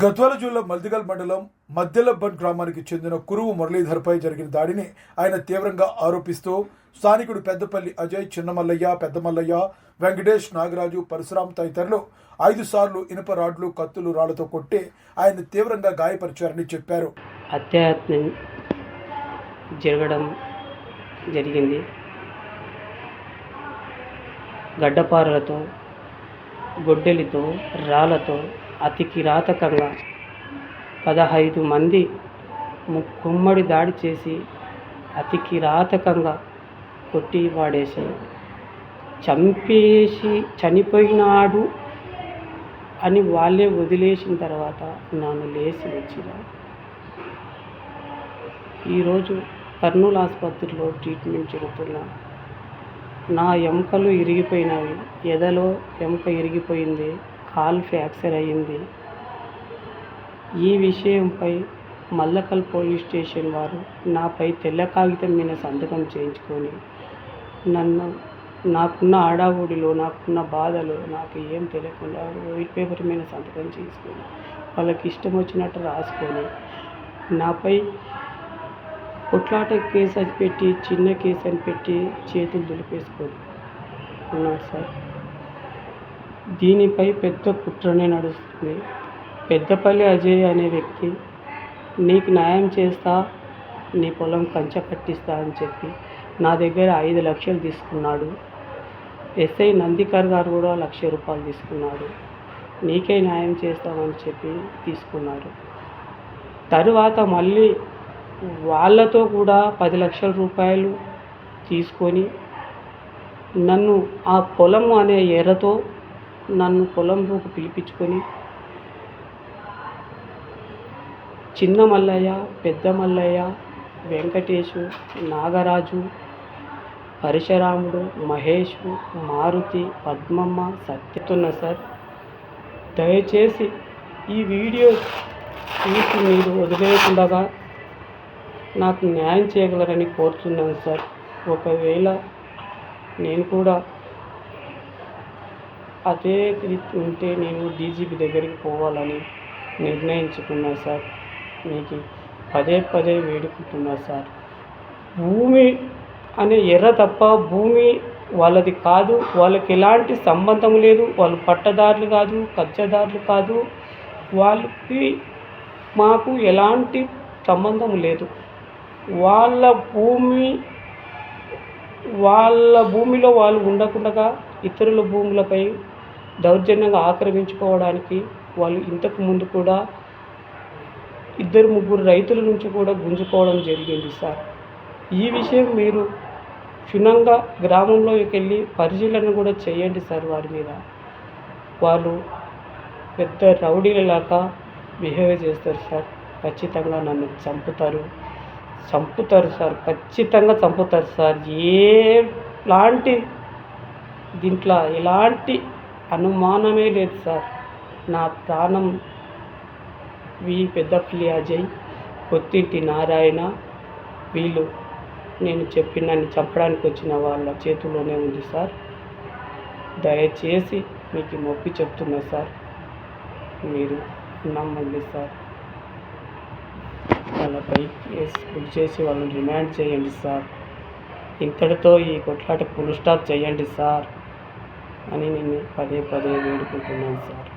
గద్వాల జిల్లా మల్దిగల్ మండలం మద్దెలబ్బన్ గ్రామానికి చెందిన కురువు మురళీధర్పై జరిగిన దాడిని ఆయన తీవ్రంగా ఆరోపిస్తూ స్థానికుడు పెద్దపల్లి అజయ్ చిన్నమల్లయ్య పెద్దమల్లయ్య వెంకటేష్ నాగరాజు పరశురామ్ తదితరులు ఐదు సార్లు ఇనుప రాడ్లు కత్తులు రాళ్ళతో కొట్టి ఆయన తీవ్రంగా గాయపరిచారని చెప్పారు. అత్యాత్మ జరగడం జరిగింది. గడ్డపారలతో గొడ్డలితో రాళ్ళతో అతి కిరాతకంగా పదహైదు మంది ముక్కుమ్మడి దాడి చేసి అతి కిరాతకంగా కొట్టి వాడేసి చంపేసి చనిపోయినాడు అని వాళ్ళే వదిలేసిన తర్వాత నన్ను లేచి వచ్చిన ఈరోజు కర్నూలు ఆసుపత్రిలో ట్రీట్మెంట్ జరుగుతున్నా. నా ఎముకలు ఇరిగిపోయినవి. ఎదలో ఎముక ఇరిగిపోయింది. కాలు ఫ్రాక్చర్ అయ్యింది. ఈ విషయంపై మల్లకల్ పోలీస్ స్టేషన్ వారు నాపై తెల్ల కాగితం మీద సంతకం చేయించుకొని నన్ను నాకున్న ఆడావుడిలో నాకున్న బాధలు నాకు ఏం తెలియకుండా వైట్ పేపర్ మీద సంతకం చేసుకొని వాళ్ళకి ఇష్టం వచ్చినట్టు రాసుకొని నాపై కొట్లాట కేసు అది పెట్టి చిన్న కేసు అని పెట్టి చేతులు దులిపేసుకొని ఉన్నాడు సార్. దీనిపై పెద్ద కుట్రనే నడుస్తుంది. పెద్దపల్లి అజయ్ అనే వ్యక్తి నీకు న్యాయం చేస్తా నీ పొలం కంచె కట్టిస్తా అని చెప్పి నా దగ్గర ఐదు లక్షలు తీసుకున్నాడు. ఎస్ఐ నందికర్ గారు కూడా లక్ష రూపాయలు తీసుకున్నాడు. నీకే న్యాయం చేస్తామని చెప్పి తీసుకున్నారు తరువాత మళ్ళీ వాళ్ళతో కూడా పది లక్షల రూపాయలు తీసుకొని నన్ను ఆ పొలం అనే ఎర్రతో నన్ను పొలంలోకి పిలిపించుకొని చిన్న మల్లయ్య పెద్ద మల్లయ్య వెంకటేషు నాగరాజు పరశురాముడు మహేషు మారుతి పద్మమ్మ సత్యతున్న సార్. దయచేసి ఈ వీడియో చూసి మీరు వదిలేయకుండా నాకు న్యాయం చేయగలరని కోరుతున్నాను సార్. ఒకవేళ నేను కూడా అదే రీతి ఉంటే నేను డీజీపీ దగ్గరికి పోవాలని నిర్ణయించుకున్నా సార్. మీకు పదే పదే వేడుకుంటున్నా సార్. భూమి అనే ఎర్ర తప్ప భూమి వాళ్ళది కాదు. వాళ్ళకి ఎలాంటి సంబంధం లేదు. వాళ్ళు పట్టదారులు కాదు కబ్జాదారులు కాదు. వాళ్ళకి మాకు ఎలాంటి సంబంధం లేదు. వాళ్ళ భూమి వాళ్ళ భూమిలో వాళ్ళు ఉండకుండా ఇతరుల భూములపై దౌర్జన్యంగా ఆక్రమించుకోవడానికి వాళ్ళు ఇంతకు ముందు కూడా ఇద్దరు ముగ్గురు రైతుల నుంచి కూడా గుంజుకోవడం జరిగింది సార్. ఈ విషయం మీరు క్షుణ్ణంగా గ్రామంలోకి వెళ్ళి పరిశీలన కూడా చేయండి సార్ వారి మీద. వాళ్ళు పెద్ద రౌడీలలాగా బిహేవ్ చేస్తారు సార్. ఖచ్చితంగా నన్ను చంపుతారు. చంపుతారు సార్. ఖచ్చితంగా చంపుతారు సార్. ఏ లాంటి దీంట్లో ఎలాంటి అనుమానమే లేదు సార్. నా ప్రాణం వి పెద్దపల్లి అజయ్ కొత్తింటి నారాయణ వీళ్ళు నేను చెప్పినన్ని చంపడానికి వచ్చిన వాళ్ళ చేతుల్లోనే ఉంది సార్. దయచేసి మీకు మొప్పి చెప్తున్నా సార్. మీరు నమ్మండి సార్. వాళ్ళపై కేసు బుక్ చేసి వాళ్ళని రిమాండ్ చేయండి సార్. ఇంతటితో ఈ కొట్లాట ఫుల్ స్టాప్ చేయండి సార్. అని నేను పదే పదే వేడుకుంటున్నాను సార్.